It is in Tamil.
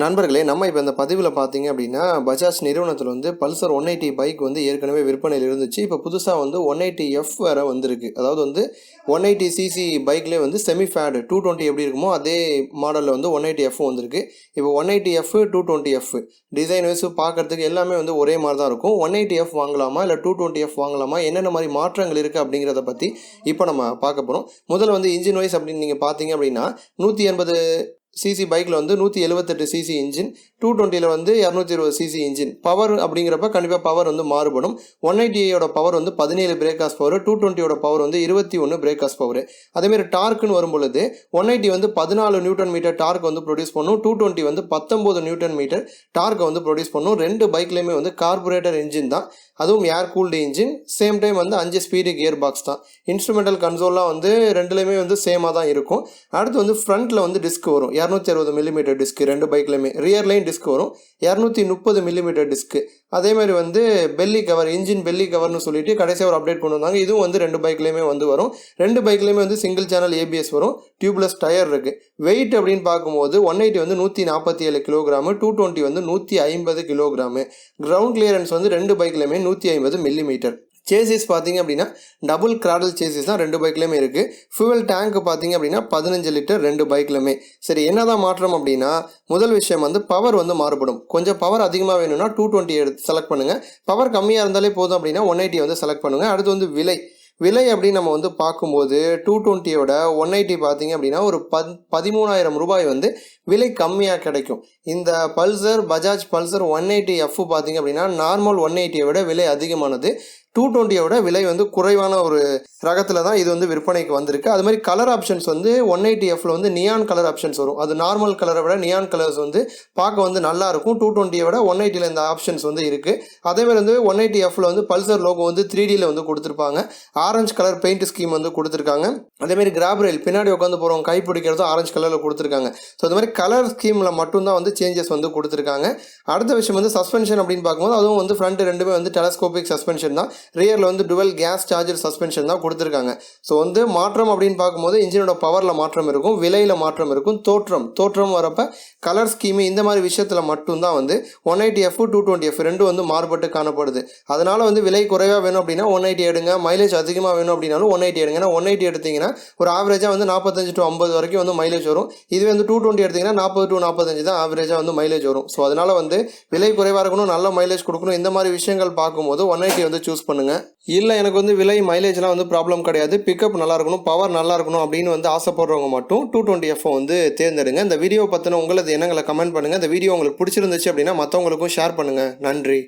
நண்பர்களே நம்ம இப்போ இந்த பதிவில் பார்த்தீங்க அப்படின்னா பஜாஜ் நிறுவனத்தில் வந்து பல்சர் ஒன் எயிட்டி பைக் வந்து ஏற்கனவே விற்பனையில் இருந்துச்சு. இப்போ புதுசாக வந்து ஒன் எயிட்டி எஃப் வேறு வந்திருக்கு. அதாவது வந்து ஒன் எயிட்டி சிசி பைக்லேயே வந்து செமி ஃபேடு டூ டுவெண்ட்டி எப்படி இருக்குமோ அதே மாடலில் வந்து ஒன் எயிட்டி எஃப் வந்திருக்கு. இப்போ one eighty F two twenty F design wise பார்க்கறதுக்கு எல்லாமே வந்து ஒரே மாதிரி தான் இருக்கும். ஒன் எயிட்டி எஃப் வாங்கலாமா இல்லை டூ டுவெண்ட்டி எஃப் வாங்கலாமா என்னென்ன மாதிரி மாற்றங்கள் இருக்குது அப்படிங்கிறத பற்றி இப்போ நம்ம பார்க்க போகிறோம் முதல்ல வந்து இன்ஜின் வைஸ் அப்படின்னு நீங்கள் பார்த்தீங்க அப்படின்னா நூற்றி எண்பது சிசி பைக்கில் வந்து நூற்றி எழுபத்தெட்டு சிசி இன்ஜின் டூ டுவெண்ட்டியில் வந்து இரநூத்தி இருபது சிசி இன்ஜின். பவர் அப்படிங்கிறப்ப கண்டிப்பாக பவர் வந்து மாறுபடும். ஒன் எயிட்டியோட பவர் வந்து பதினேழு பிரேக்காஸ் பவர் டூ டுவெண்ட்டியோட பவர் வந்து இருபத்தி ஒன்று பிரேக்காஸ் பவர் அதேமாதிரி டார்க்குன்னு வரும் பொழுது ஒன் எயிட்டி வந்து பதினாலு நியூட்டன் மீட்டர் டார்க் வந்து ப்ரொடியூஸ் பண்ணும். டூ டுவெண்ட்டி வந்து பத்தொம்போது நியூட்டன் மீட்டர் டார்க்கை வந்து ப்ரொடியூஸ் பண்ணும். ரெண்டு பைக்லேயுமே வந்து கார்பரேட்டர் இன்ஜின் தான். அதுவும் air cooled engine same time வந்து அஞ்சு ஸ்பீடு கியர் பாக்ஸ் தான். இன்ஸ்ட்ருமெண்டல் கன்சோல்லாம் வந்து ரெண்டுலேயுமே வந்து சேமாக தான் இருக்கும். அடுத்து வந்து ஃப்ரண்ட்டில் வந்து டிஸ்க் வரும். இரநூத்தி அறுபது மில்லிமீட்டர் டிஸ்க் ரெண்டு பைக்லையுமே ரியர்லையும் டிஸ்க் வரும். இரநூத்தி முப்பது மில்லிமீட்டர் டிஸ்க்கு அதே மாதிரி வந்து பெல்லி கவர் இன்ஜின் பெல்லி கவர்னு சொல்லிட்டு கடைசியாக ஒரு அப்டேட் கொண்டு வந்தாங்க. இதுவும் வந்து ரெண்டு பைக்லேயுமே வந்து வரும். ரெண்டு பைக்லேயுமே வந்து சிங்கிள் சேனல் ஏபிஎஸ் வரும். டியூப்லெஸ் டயர் இருக்குது வெயிட் அப்படின்னு பார்க்கும்போது ஒன் எயிட்டி வந்து நூற்றி நாற்பத்தி ஏழு கிலோகிராமு டூ டுவெண்ட்டி வந்து நூற்றி ஐம்பது கிலோகிராமு கிரவுண்ட் கிளியரன்ஸ் வந்து ரெண்டு பைக்லையுமே நூற்றி ஐம்பது மில்லிமீட்டர் சேசிஸ் பார்த்தீங்க அப்படின்னா டபுள் கிராடல் சேசிஸ் தான் ரெண்டு பைக்லையுமே இருக்குது ஃபியூவல் டேங்க் பார்த்தீங்க அப்படின்னா பதினஞ்சு லிட்டர் ரெண்டு பைக்லையுமே சரி என்னதான் மாற்றம் அப்படின்னா முதல் விஷயம் வந்து பவர் வந்து மாறுபடும். கொஞ்சம் பவர் அதிகமாக வேணும்னா டூ டுவெண்ட்டி எடுத்து செலக்ட் பண்ணுங்கள் பவர் கம்மியாக இருந்தாலே போதும் அப்படின்னா ஒன் எயிட்டி வந்து செலக்ட் பண்ணுங்கள் அடுத்து வந்து விலை. விலை அப்படின்னு நம்ம வந்து பார்க்கும்போது டூ டுவெண்ட்டியோட ஒன் எயிட்டி பார்த்தீங்க அப்படின்னா ஒரு பத் பதிமூணாயிரம் ரூபாய் வந்து விலை கம்மியாக கிடைக்கும். இந்த Pulsar Bajaj Pulsar one eighty F பார்த்தீங்க அப்படின்னா நார்மல் ஒன் எயிட்டியை விட விலை அதிகமானது. டூ டுவெண்ட்டியோட விலை வந்து குறைவான ஒரு ரகத்தில் தான் இது வந்து விற்பனைக்கு வந்திருக்கு. அது மாதிரி கலர் ஆப்ஷன்ஸ் வந்து ஒன் எயிட்டி எஃப்ல வந்து நியான் கலர் ஆப்ஷன்ஸ் வரும். அது நார்மல் கலரை விட நியான் கலர்ஸ் வந்து பார்க்க வந்து நல்லா இருக்கும். டூ டுவெண்ட்டியை விட ஒன் எயிட்டியில் இந்த ஆப்ஷன்ஸ் வந்து இருக்குது அதே மாதிரி வந்து ஒன் எயிட்டி எஃப்ல வந்து பல்சர் லோகோ வந்து த்ரீ டியில் வந்து கொடுத்துருப்பாங்க. ஆரஞ்சு கலர் பெயிண்ட் ஸ்கீம் வந்து கொடுத்துருக்காங்க. அதேமாதிரி கிராப் ரயில் பின்னாடி உட்காந்து போகிறவங்க கை பிடிக்கிறதும் ஆரஞ்சு கலரில் கொடுத்துருக்காங்க. ஸோ அது மாதிரி கலர் ஸ்கீமில் மட்டும்தான் வந்து சேஞ்சஸ் வந்து கொடுத்துருக்காங்க. அடுத்த விஷயம் வந்து சஸ்பென்ஷன் அப்படின்னு பார்க்கும்போது அதுவும் வந்து ஃப்ரண்ட் ரெண்டுமே வந்து டெலஸ்கோபிக் சஸ்பென்ஷன் தான். ரியரில் வந்து டுவெல் கேஸ் சார்ஜர் சஸ்பென்ஷன் தான் கொடுத்துருக்காங்க. ஸோ வந்து மாற்றம் அப்படின்னு பார்க்கும்போது இன்ஜினோட பவரில் மாற்றம் இருக்கும் விலையில் மாற்றம் இருக்கும் தோற்றம். தோற்றம் வரப்போ கலர் ஸ்கீமு இந்த மாதிரி விஷயத்தில் மட்டும்தான் வந்து one eighty F two twenty F ரெண்டும் வந்து மாறுபட்டு காணப்படுது. அதனால் வந்து விலை குறைவாக வேணும் அப்படின்னா ஒன் எயிட்டி எடுங்க. மைலேஜ் அதிகமாக வேணும் அப்படின்னாலும் ஒன் எயிட்டி எடுங்க. ஏன்னா ஒன் எயிட்டி எடுத்தீங்கன்னா ஒரு ஆவரேஜாக வந்து நாற்பத்தஞ்சு டு ஐம்பது வரைக்கும் வந்து மைலேஜ் வரும். இதுவே வந்து டூ டுவெண்ட்டி எடுத்தீங்கன்னா நாற்பது டு நாற்பத்தஞ்சு தான் ஆவரேஜாக வந்து மைலேஜ் வரும். ஸோ அதனால் வந்து விலை குறைவாக இருக்கணும் நல்ல மைலேஜ் கொடுக்கணும் இந்த மாதிரி விஷயங்கள் பார்க்கும்போது ஒன் எயிட்டி வந்து சூஸ் பண்ணுங்கள் இல்லை எனக்கு வந்து விலை மைலேஜ்லாம் வந்து ப்ராப்ளம் கிடையாது. பிக்கப் நல்லா இருக்கணும் பவர் நல்லா இருக்கணும் அப்படின்னு வந்து ஆசைப்படுறவங்க மட்டும் டூ டுவெண்ட்டி எஃப் வந்து தேர்ந்தெடுங்க. இந்த வீடியோ பற்றின உங்களது எண்ணங்களை கமெண்ட் பண்ணுங்கள் இந்த வீடியோ உங்களுக்கு பிடிச்சிருந்துச்சு அப்படின்னா மற்றவங்களுக்கும் ஷேர் பண்ணுங்கள் நன்றி.